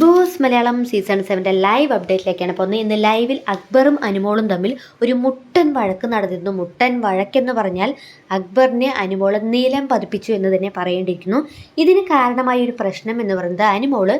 Boss Malayalam season സെവന്റെ live അപ്ഡേറ്റിലേക്കാണ് പോകുന്നത്. ഇന്ന് ലൈവിൽ അക്ബറും അനുമോളും തമ്മിൽ ഒരു മുട്ടൻ വഴക്ക് നടന്നിരുന്നു. മുട്ടൻ വഴക്കെന്ന് പറഞ്ഞാൽ അക്ബറിനെ അനുമോൾ നീലം പതിപ്പിച്ചു എന്ന് തന്നെ പറയേണ്ടിയിരിക്കുന്നു. ഇതിന് കാരണമായ ഒരു പ്രശ്നം എന്ന് പറയുന്നത് അനുമോൾ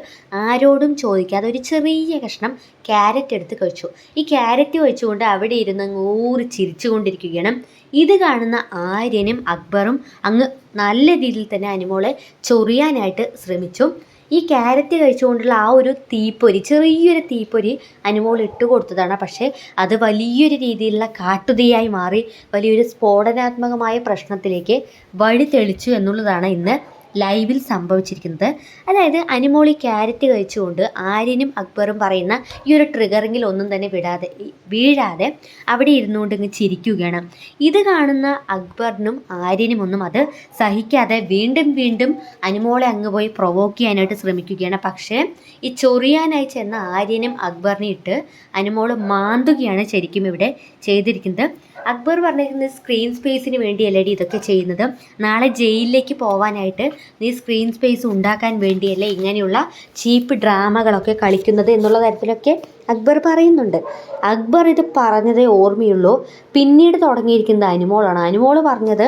ആരോടും ചോദിക്കാതെ ഒരു ചെറിയ കഷ്ണം ക്യാരറ്റ് എടുത്ത് കഴിച്ചു. ഈ ക്യാരറ്റ് കഴിച്ചുകൊണ്ട് അവിടെ ഇരുന്ന് ഊറി ചിരിച്ചുകൊണ്ടിരിക്കുകയാണ്. ഇത് കാണുന്ന ആര്യനും അക്ബറും അങ്ങ് നല്ല രീതിയിൽ തന്നെ അനുമോളെ ചൊറിയാനായിട്ട് ശ്രമിച്ചു. ഈ ക്യാരറ്റ് കഴിച്ചുകൊണ്ടുള്ള ആ ഒരു തീപ്പൊരി ചെറിയൊരു തീപ്പൊരി അനുമോൾ ഇട്ട് കൊടുത്തതാണ്. പക്ഷേ അത് വലിയൊരു രീതിയിലുള്ള കാട്ടുതീയായി മാറി വലിയൊരു സ്ഫോടനാത്മകമായ പ്രശ്നത്തിലേക്ക് വഴി തെളിച്ചു എന്നുള്ളതാണ് ഇന്ന് ലൈവിൽ സംഭവിച്ചിരിക്കുന്നത്. അതായത് അനിമോളി ക്യാരറ്റ് കഴിച്ചുകൊണ്ട് ആര്യനും അക്ബറും പറയുന്ന ഈ ഒരു ട്രിഗറിങ്ങിൽ ഒന്നും തന്നെ വിടാതെ വീഴാതെ അവിടെ ഇരുന്നുകൊണ്ട് ഇങ്ങ് ചിരിക്കുകയാണ്. ഇത് കാണുന്ന അക്ബറിനും ആര്യനും ഒന്നും അത് സഹിക്കാതെ വീണ്ടും വീണ്ടും അനിമോളെ അങ്ങ് പോയി പ്രൊവോക്ക് ചെയ്യാനായിട്ട് ശ്രമിക്കുകയാണ്. പക്ഷേ ഈ ചൊറിയാനായി ചെന്ന ആര്യനും അക്ബറിനെ ഇട്ട് അനുമോൾ മാന്തുകയാണ് ശരിക്കും ഇവിടെ ചെയ്തിരിക്കുന്നത്. അക്ബർ പറഞ്ഞിരിക്കുന്നത് സ്ക്രീൻ സ്പേസിന് വേണ്ടിയല്ലേടി ഇതൊക്കെ ചെയ്യുന്നത്? നാളെ ജയിലിലേക്ക് പോവാനായിട്ട് നീ സ്ക്രീൻ സ്പേസ് ഉണ്ടാക്കാൻ വേണ്ടിയല്ലേ ഇങ്ങനെയുള്ള ചീപ്പ് ഡ്രാമകളൊക്കെ കളിക്കുന്നത് എന്നുള്ള തരത്തിലൊക്കെ അക്ബർ പറയുന്നുണ്ട്. അക്ബർ ഇത് പറഞ്ഞതേ ഓർമ്മയുള്ളൂ. പിന്നീട് തുടങ്ങിയിരിക്കുന്നത് അനുമോളാണ്. അനുമോൾ പറഞ്ഞത്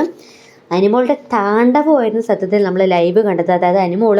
അനുമോളുടെ താണ്ഡവമായിരുന്നു സത്യത്തിൽ നമ്മൾ ലൈവ് കണ്ടത്. അതായത് അനുമോൾ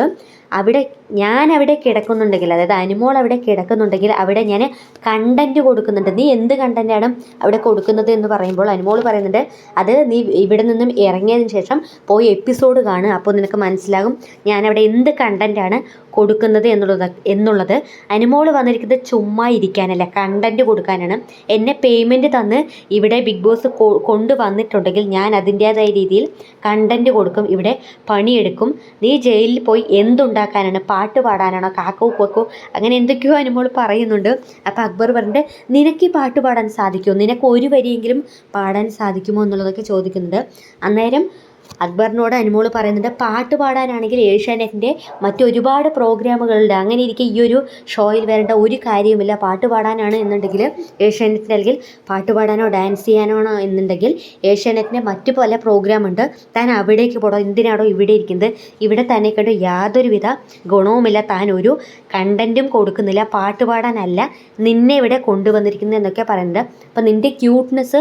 അവിടെ ഞാൻ അവിടെ കിടക്കുന്നുണ്ടെങ്കിൽ അതായത് അനുമോൾ അവിടെ കിടക്കുന്നുണ്ടെങ്കിൽ അവിടെ ഞാൻ കണ്ടന്റ് കൊടുക്കുന്നുണ്ട്. നീ എന്ത് കണ്ടന്റാണ് അവിടെ കൊടുക്കുന്നത് എന്ന് പറയുമ്പോൾ അനുമോൾ പറയുന്നുണ്ട് അത് നീ ഇവിടെ നിന്നും ഇറങ്ങിയതിന് ശേഷം പോയി എപ്പിസോഡ് കാണുക. അപ്പോൾ നിനക്ക് മനസ്സിലാകും ഞാൻ അവിടെ എന്ത് കണ്ടന്റാണ് കൊടുക്കുന്നത് എന്നുള്ളത് എന്നുള്ളത്. അനുമോൾ വന്നിരിക്കുന്നത് ചുമ്മാ ഇരിക്കാനല്ല കണ്ടന്റ് കൊടുക്കാനാണ്. എന്നെ പേയ്മെന്റ് തന്ന് ഇവിടെ ബിഗ് ബോസ് കൊണ്ടുവന്നിട്ടുണ്ടെങ്കിൽ ഞാൻ അതിന്റേതായ രീതിയിൽ കണ്ടന്റ് കൊടുക്കും ഇവിടെ പണിയെടുക്കും. നീ ജയിലിൽ പോയി എന്തുണ്ടാക്കാനാണ് പാട്ട് പാടാനാണോ? കാക്കോ കൊക്കോ അങ്ങനെ എന്തൊക്കെയോ അനുമോൾ പറയുന്നുണ്ട്. അപ്പോൾ അക്ബർ പറഞ്ഞിട്ട് നിനക്ക് ഈ പാട്ട് പാടാൻ സാധിക്കുമോ? നിനക്ക് ഒരു വരിയെങ്കിലും പാടാൻ സാധിക്കുമോ? എന്നുള്ളതൊക്കെ ചോദിക്കുന്നുണ്ട്. അന്നേരം അക്ബറിനോട് അനുമോൾ പറയുന്നുണ്ട് പാട്ട് പാടാനാണെങ്കിൽ ഏഷ്യാനെറ്റിന്റെ മറ്റൊരുപാട് പ്രോഗ്രാമുകളുണ്ട്. അങ്ങനെ ഇരിക്കെ ഈ ഒരു ഷോയിൽ വരേണ്ട ഒരു കാര്യവുമില്ല. പാട്ട് പാടാനാണ് എന്നുണ്ടെങ്കിൽ ഏഷ്യാനെറ്റിന് അല്ലെങ്കിൽ പാട്ട് പാടാനോ ഡാൻസ് ചെയ്യാനോ എന്നുണ്ടെങ്കിൽ ഏഷ്യാനെറ്റിന്റെ മറ്റു പല പ്രോഗ്രാമുണ്ട്. താൻ അവിടേക്ക് പോടോ എന്തിനാണോ ഇവിടെ ഇരിക്കുന്നത്? ഇവിടെ തന്നെ കണ്ട് യാതൊരുവിധ ഗുണവുമില്ല. താൻ ഒരു കണ്ടന്റും കൊടുക്കുന്നില്ല. പാട്ട് പാടാനല്ല നിന്നെ ഇവിടെ കൊണ്ടുവന്നിരിക്കുന്നത് എന്നൊക്കെ പറയുന്നുണ്ട് അപ്പം നിന്റെ ക്യൂട്ട്നെസ്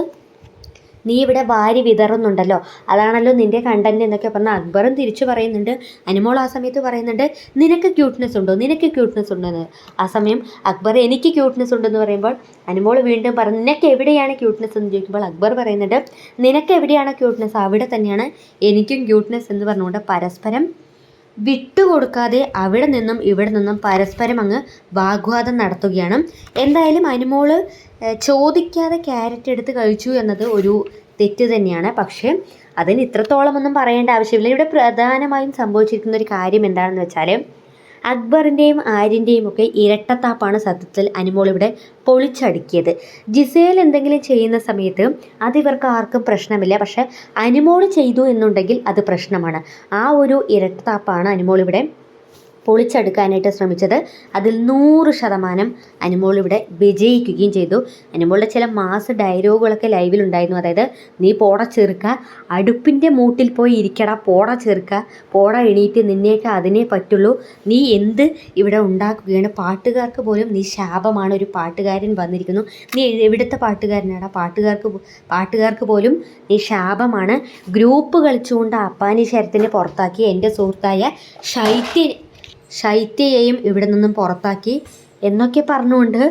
നീ ഇവിടെ വാരി വിതറുന്നുണ്ടല്ലോ. അതാണല്ലോ നിന്റെ കണ്ടന്റ് എന്നൊക്കെ പറഞ്ഞ് അക്ബറും തിരിച്ചു പറയുന്നുണ്ട്. അനുമോൾ ആ സമയത്ത് പറയുന്നുണ്ട് നിനക്ക് ക്യൂട്ട്നെസ് ഉണ്ടോ? നിനക്ക് ക്യൂട്ട്നെസ് ഉണ്ടെന്ന് ആ സമയം അക്ബർ എനിക്ക് ക്യൂട്ട്നെസ് ഉണ്ടെന്ന് പറയുമ്പോൾ അനുമോൾ വീണ്ടും പറഞ്ഞു നിനക്ക് എവിടെയാണ് ക്യൂട്ട്നെസ് എന്ന്? ചോദിക്കുമ്പോൾ അക്ബർ പറയുന്നുണ്ട് നിനക്ക് എവിടെയാണ് ക്യൂട്ട്നെസ് അവിടെ തന്നെയാണ് എനിക്കും ക്യൂട്ട്നെസ് എന്ന് പറഞ്ഞുകൊണ്ട് പരസ്പരം വിട്ടുകൊടുക്കാതെ അവിടെ നിന്നും ഇവിടെ നിന്നും പരസ്പരം അങ്ങ് വാഗ്വാദം നടത്തുകയാണ്. എന്തായാലും അനുമോൾ ചോദിക്കാതെ ക്യാരറ്റ് എടുത്ത് കഴിച്ചു എന്നത് ഒരു തെറ്റ് തന്നെയാണ്. പക്ഷേ അതിന് ഇത്രത്തോളമൊന്നും പറയേണ്ട ആവശ്യമില്ല. ഇവിടെ പ്രധാനമായും സംഭവിച്ചിരിക്കുന്ന ഒരു കാര്യം എന്താണെന്ന് വെച്ചാൽ അക്ബറിന്റെയും ആര്യന്റെയും ഒക്കെ ഇരട്ടത്താപ്പാണ് സത്യത്തിൽ അനുമോൾ ഇവിടെ പൊളിച്ചടുക്കിയത്. ജിസേൽ എന്തെങ്കിലും ചെയ്യുന്ന സമയത്ത് അത് ഇവർക്ക് ആർക്കും പ്രശ്നമില്ല. പക്ഷെ അനുമോൾ ചെയ്തു എന്നുണ്ടെങ്കിൽ അത് പ്രശ്നമാണ്. ആ ഒരു ഇരട്ടത്താപ്പാണ് അനുമോൾ ഇവിടെ പൊളിച്ചെടുക്കാനായിട്ട് ശ്രമിച്ചത്. അതിൽ നൂറ് ശതമാനം അനുമോൾ ഇവിടെ വിജയിക്കുകയും ചെയ്തു. അനുമോളുടെ ചില മാസ് ഡയലോഗുകളൊക്കെ ലൈവിലുണ്ടായിരുന്നു അതായത് നീ പോട ചെറുക്ക അടുപ്പിന്റെ മൂട്ടിൽ പോയി ഇരിക്കട പോട ചെറുക്ക പോട എണീറ്റ് നിന്നേക്ക് അതിനെ പറ്റുള്ളൂ. നീ എന്ത് ഇവിടെ ഉണ്ടാക്കുകയാണ്? പാട്ടുകാർക്ക് പോലും നീ ശാപമാണ് ഒരു പാട്ടുകാരൻ വന്നിരിക്കുന്നു. നീ എവിടുത്തെ പാട്ടുകാരനാടാ? പാട്ടുകാർക്ക് പാട്ടുകാർക്ക് പോലും നീ ശാപമാണ്. ഗ്രൂപ്പ് കളിച്ചുകൊണ്ട് അപ്പാനി ശരത്തിനെ പുറത്താക്കി. എന്റെ സുഹൃത്തായ ശൈത്യ ശൈത്യയെയും ഇവിടെ നിന്നും പുറത്താക്കി എന്നൊക്കെ പറഞ്ഞുകൊണ്ട്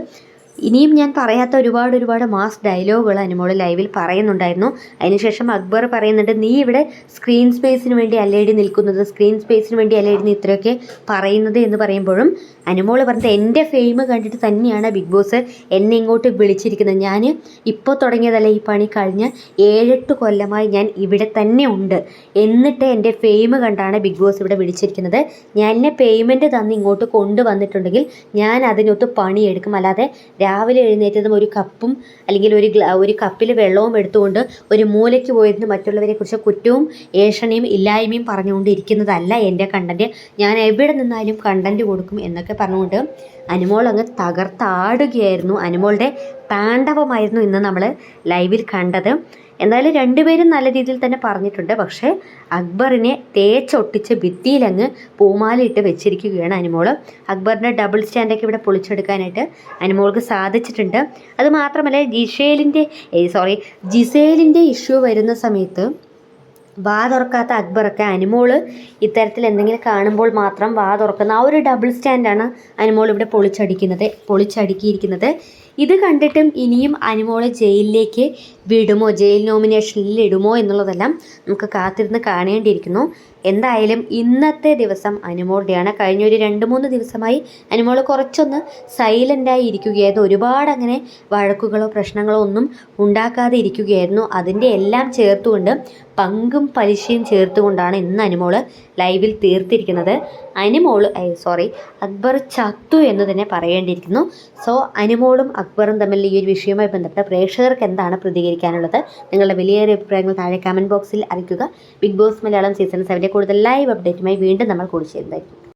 ഇനിയും ഞാൻ പറയാത്ത ഒരുപാട് ഒരുപാട് മാസ് ഡയലോഗുകൾ അനുമോൾ ലൈവിൽ പറയുന്നുണ്ടായിരുന്നു. അതിനുശേഷം അക്ബർ പറയുന്നുണ്ട് നീ ഇവിടെ സ്ക്രീൻ സ്പേസിന് വേണ്ടി അല്ലേടി നിൽക്കുന്നത്? സ്ക്രീൻ സ്പേസിന് വേണ്ടി അല്ലേടി നീ ഇത്രയൊക്കെ പറയുന്നത്? എന്ന് പറയുമ്പോഴും അനുമോൾ പറഞ്ഞത് എന്റെ ഫെയിം കണ്ടിട്ട് തന്നെയാണ് ബിഗ് ബോസ് എന്നെ ഇങ്ങോട്ട് വിളിച്ചിരിക്കുന്നത്. ഞാൻ ഇപ്പോൾ തുടങ്ങിയതല്ല ഈ പണി കഴിഞ്ഞ് ഏഴെട്ട് കൊല്ലമായി ഞാൻ ഇവിടെ തന്നെ ഉണ്ട്. എന്നിട്ട് എന്റെ ഫെയിം കണ്ടാണ് ബിഗ് ബോസ് ഇവിടെ വിളിച്ചിരിക്കുന്നത്. ഞാൻ എന്നെ പേയ്മെന്റ് തന്ന് ഇങ്ങോട്ട് കൊണ്ടുവന്നിട്ടുണ്ടെങ്കിൽ ഞാൻ അതിനൊത്ത് പണിയെടുക്കും. അല്ലാതെ രാവിലെ എഴുന്നേറ്റതും ഒരു കപ്പും അല്ലെങ്കിൽ ഒരു ഒരു കപ്പിൽ വെള്ളവും എടുത്തുകൊണ്ട് ഒരു മൂലയ്ക്ക് പോയിരുന്ന്. മറ്റുള്ളവരെ കുറിച്ച് കുറ്റവും ഏഷണയും ഇല്ലായ്മയും പറഞ്ഞുകൊണ്ട് ഇരിക്കുന്നതല്ല എന്റെ കണ്ടന്റ് ഞാൻ എവിടെ നിന്നാലും കണ്ടന്റ് കൊടുക്കും എന്നൊക്കെ പറഞ്ഞുകൊണ്ട് അനുമോൾ അങ്ങ് തകർത്താടുകയായിരുന്നു. അനുമോളുടെ താണ്ഡവമായിരുന്നു ഇന്ന് നമ്മൾ ലൈവിൽ കണ്ടത്. എന്തായാലും രണ്ടുപേരും നല്ല രീതിയിൽ തന്നെ പറഞ്ഞിട്ടുണ്ട്. പക്ഷേ അക്ബറിനെ തേച്ചൊട്ടിച്ച് ഭിത്തിയിലങ്ങ് പൂമാലയിട്ട് വെച്ചിരിക്കുകയാണ് അനുമോൾ. അക്ബറിന്റെ ഡബിൾ സ്റ്റാൻഡൊക്കെ ഇവിടെ പൊളിച്ചെടുക്കാനായിട്ട് അനുമോൾക്ക് സാധിച്ചിട്ടുണ്ട്. അതുമാത്രമല്ല ജിഷേലിന്റെ സോറി ജിസേലിന്റെ ഇഷ്യൂ വരുന്ന സമയത്ത് വാ തുറക്കാത്ത അക്ബറൊക്കെ അനുമോൾ ഇത്തരത്തിൽ എന്തെങ്കിലും കാണുമ്പോൾ മാത്രം വാ തുറക്കുന്ന ആ ഒരു ഡബിൾ സ്റ്റാൻഡാണ് അനുമോൾ ഇവിടെ പൊളിച്ചടിക്കുന്നത് പൊളിച്ചടുക്കിയിരിക്കുന്നത്. ഇത് കണ്ടിട്ടും ഇനിയും അനുമോളെ ജയിലിലേക്ക് വിടുമോ ജയിൽ നോമിനേഷനിൽ ഇടുമോ എന്നുള്ളതെല്ലാം നമുക്ക് കാത്തിരുന്ന് കാണേണ്ടിയിരിക്കുന്നു. എന്തായാലും ഇന്നത്തെ ദിവസം അനുമോളുടെയാണ്. കഴിഞ്ഞ ഒരു രണ്ട് മൂന്ന് ദിവസമായി അനുമോൾ കുറച്ചൊന്ന് സൈലന്റായി ഇരിക്കുകയായിരുന്നു. ഒരുപാട് അങ്ങനെ വഴക്കുകളോ പ്രശ്നങ്ങളോ ഒന്നും ഉണ്ടാക്കാതെ ഇരിക്കുകയായിരുന്നു. അതിന്റെ എല്ലാം ചേർത്തുകൊണ്ട് പങ്കും പലിശയും ചേർത്തുകൊണ്ടാണ് ഇന്ന് അനുമോൾ ലൈവിൽ തീർത്തിരിക്കുന്നത്. അനിമോൾ സോറി അക്ബർ ചത്തു എന്ന് തന്നെ പറയേണ്ടിയിരിക്കുന്നു. സോ അനിമോളും അക്ബറും തമ്മിൽ ഈ ഒരു വിഷയവുമായി ബന്ധപ്പെട്ട് പ്രേക്ഷകർക്ക് എന്താണ് പ്രതികരിക്കാനുള്ളത്? നിങ്ങളുടെ വലിയൊരു അഭിപ്രായങ്ങൾ താഴെ കമന്റ് ബോക്സിൽ അറിയിക്കുക. ബിഗ് ബോസ് മലയാളം സീസൺ സെവന്റെ കൂടുതൽ ലൈവ് അപ്ഡേറ്റുമായി വീണ്ടും നമ്മൾ കൂടി ചേരുന്നതായിരിക്കും